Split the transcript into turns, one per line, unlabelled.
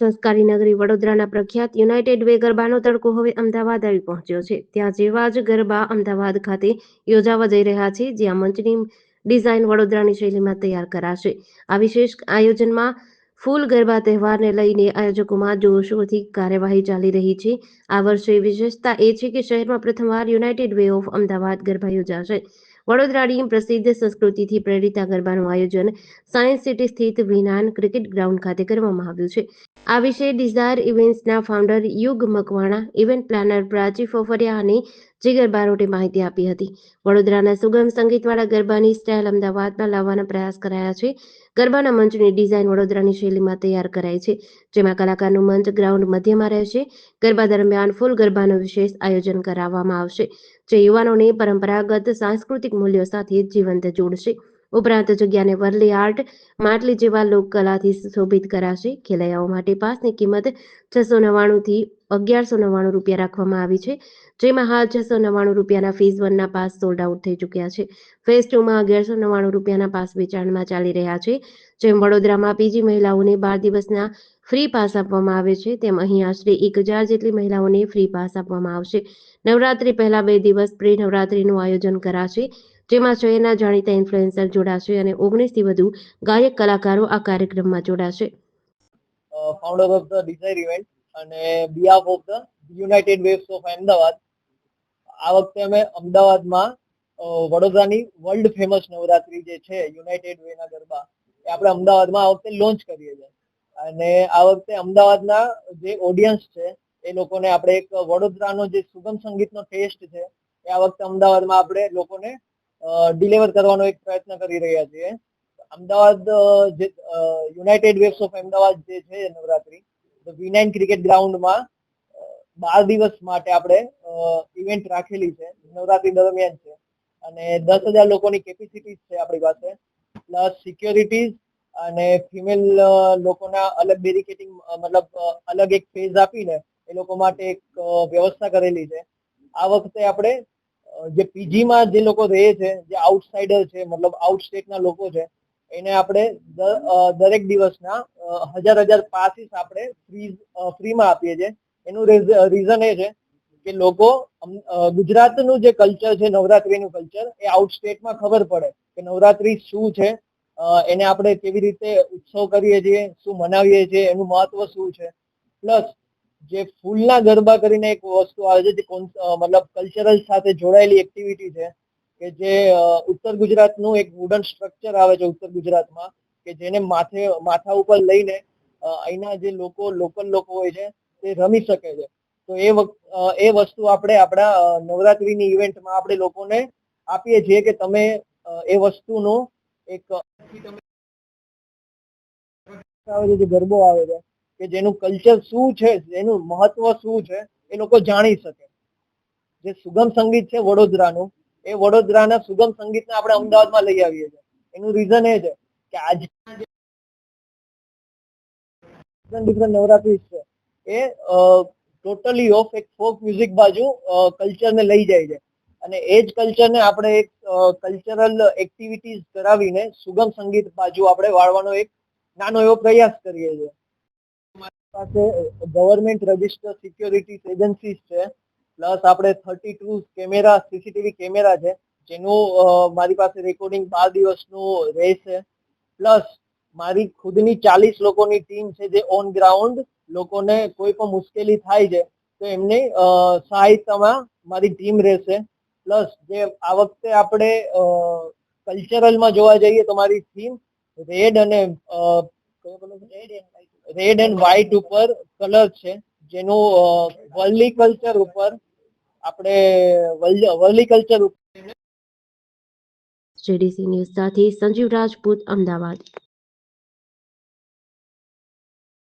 સંસ્કારી નગરી વડોદરાના પ્રખ્યાત યુનાઇટેડ વે ગરબાનો તડકો હવે અમદાવાદ આવી પહોંચ્યો છે. ત્યાં જેવા જ ગરબા અમદાવાદ ખાતે યોજાવા જઈ રહ્યા છે જ્યાં મંચની ડિઝાઇન વડોદરાની શૈલીમાં તૈયાર કરાશે. આ વિશેષ આયોજનમાં ફૂલ ગરબા તહેવારને લઈને આયોજકોમાં જોરશોરથી કાર્યવાહી ચાલી રહી છે. આ વર્ષે વિશેષતા એ છે કે શહેરમાં પ્રથમવાર United Way of Ahmedabad garba યોજાશે. વડોદરાની પ્રસિદ્ધ સંસ્કૃતિથી પ્રેરિત આ ગરબાનું આયોજન સાયન્સ સિટી સ્થિત વિનાન ક્રિકેટ ગ્રાઉન્ડ ખાતે કરવામાં આવ્યું છે. આ વિશે Dzire ઇવેન્ટ્સના founder Yug Makwana event planner Prachi Fofaria અને જીગર બારોટે માહિતી આપી હતી. વડોદરાના સુગમ સંગીતવાળા ગરબાની સ્ટાઇલ અમદાવાદમાં લાવવાના પ્રયાસ કરાયા છે. ગરબાના મંચની ડિઝાઇન વડોદરાની શૈલીમાં તૈયાર કરાઈ છે, જેમાં કલાકારનું મંચ ગ્રાઉન્ડ મધ્યમાં રહેશે. ગરબા દરમિયાન ફૂલ ગરબાનું વિશેષ આયોજન કરાવવામાં આવશે, જે યુવાનોને પરંપરાગત સાંસ્કૃતિક મૂલ્યો સાથે જીવંત જોડશે. ઉપરાંત જગ્યાને વરલી આર્ટ, માટલી જેવા લોકકલાથી સુશોભિત કરાશે. ખેલૈયાઓ માટે પાસની કિંમત છસો નવ્વાણુંથી અગિયારસો નવ્વાણું રૂપિયા રાખવામાં આવી છે, જેમાં હાલ છસો નવ્વાણું રૂપિયાના ફેઝ વનના પાસ સોલ્ડ આઉટ થઈ ચૂક્યા છે. ફેઝ ટુમાં અગિયારસો નવ્વાણું રૂપિયાના પાસ વેચાણમાં ચાલી રહ્યા છે, જેમ વડોદરામાં પીજી મહિલાઓને બાર દિવસના ફ્રી પાસ આપવામાં આવે છે, તેમ અહીં આશરે એક હજાર જેટલી મહિલાઓને ફ્રી પાસ આપવામાં આવશે. નવરાત્રી પહેલા બે દિવસ પ્રી નવરાત્રીનું આયોજન કરાશે જેમાં શહેરના જાણીતા ઇન્ફ્લુએન્સર જોડાશે અને ઓગણીસથી વધુ ગાયક કલાકારો આ કાર્યક્રમમાં જોડાશે.
Founder of the Desire event અને behalf of the United Waves of Ahmedabad આ વખતે અમે અમદાવાદમાં વડોદરાની વર્લ્ડ ફેમસ નવરાત્રી જે છે યુનાઇટેડ વેના ગરબા, એ આપણે અમદાવાદમાં આ વખતે લોન્ચ કરીએ છીએ. અને આ વખતે અમદાવાદના જે ઓડિયન્સ છે, એ લોકોને આપણે એક વડોદરાનો જે સુગમ સંગીતનો ટેસ્ટ છે, એ આ વખતે અમદાવાદમાં આપણે લોકોને ડિલિવર કરવાનો એક પ્રયત્ન કરી રહ્યા છીએ. અમદાવાદ જે યુનાઇટેડ વેવ્સ ઓફ અમદાવાદ જે છે નવરાત્રી, તો વી નાઇન ક્રિકેટ ગ્રાઉન્ડમાં બાર દિવસ માટે આપણે ઇવેન્ટ રાખેલી છે, નવરાત્રી દરમિયાન છે. અને દસ હજાર લોકોની કેપેસિટી છે આપણી પાસે. પ્લસ સિક્યોરિટીઝ અને ફિમેલ લોકોના અલગ બેરિકેટિંગ મતલબ અલગ એક ફેઝ આપીને એ લોકો માટે એક વ્યવસ્થા કરેલી છે. આ વખતે આપણે જે પીજીમાં જે લોકો રહે છે, જે આઉટસાઇડર છે, મતલબ આઉટ સ્ટેટના લોકો છે, એને આપણે દરેક દિવસના હજાર હજાર પાસીસ આપણે ફ્રી ફ્રીમાં આપીએ છીએ. એનું રીઝન એ છે કે લોકો ગુજરાતનું જે કલ્ચર છે, નવરાત્રીનું કલ્ચર એ આઉટ સ્ટેટમાં ખબર પડે કે નવરાત્રી શું છે એને આપણે કેવી રીતે ઉત્સવ કરીએ છીએ, શું મનાવીએ છીએ, એનું મહત્વ શું છે. પ્લસ જે ફૂલના ગરબા કરીને એક વસ્તુ આવે છે જે મતલબ કલ્ચરલ સાથે જોડાયેલી એક્ટિવિટી છે કે જે ઉત્તર ગુજરાતનું એક વુડન સ્ટ્રક્ચર આવે છે ઉત્તર ગુજરાતમાં કે જેને માથે, માથા ઉપર લઈને અહીંના જે લોકો લોકલ લોકો હોય છે તે રમી શકે છે. તો એ એ વસ્તુ આપણે આપણા નવરાત્રીની ઇવેન્ટમાં આપણે લોકોને આપીએ છીએ કે તમે એ વસ્તુનું એક આવે છે જે ગરબો આવે છે. કે જેનું કલ્ચર શું છે, જેનું મહત્વ શું છે, એ લોકો જાણી શકે. જે સુગમ સંગીત છે વડોદરાનું, એ વડોદરાના સુગમ સંગીતને આપણે અમદાવાદમાં લઈ આવીએ છીએ. એનું રીઝન એ છે કે આજના નવરાત્રી છે. એ ટોટલી ઓફ એક ફોક મ્યુઝિક બાજુ કલ્ચરને લઈ જાય છે. અને એ જ કલ્ચરને આપણે એક કલ્ચરલ એક્ટિવિટીઝ કરાવીને સુગમ સંગીત બાજુ આપણે વાળવાનો એક નાનો એવો પ્રયાસ કરીએ છીએ. પાસે ગવર્મેન્ટ રજિસ્ટર સિક્યોરિટી એજન્સી છે. પ્લસ આપણે thirty two camera, CCTV camera છે, જેનું મારી પાસે રેકોર્ડિંગ બાર દિવસનું રહેશે. પ્લસ મારી ખુદની ચાલીસ લોકોની ટીમ છે જે ઓન ગ્રાઉન્ડ લોકોને કોઈ પણ મુશ્કેલી થાય છે, તો એમની સહાયતામાં મારી ટીમ રહેશે. પ્લસ જે આ વખતે આપણે કલ્ચરલમાં જોવા જઈએ તો મારી થીમ રેડ અને રેડ એન્ડ વ્હાઈટ ઉપર. કલર છે. જેનું વર્લિકલ્ચર ઉપર આપણે વર્લિકલ્ચર ઉપર
જેડીસી ન્યૂઝ સાથે સંજીવ રાજપૂત, અમદાવાદ.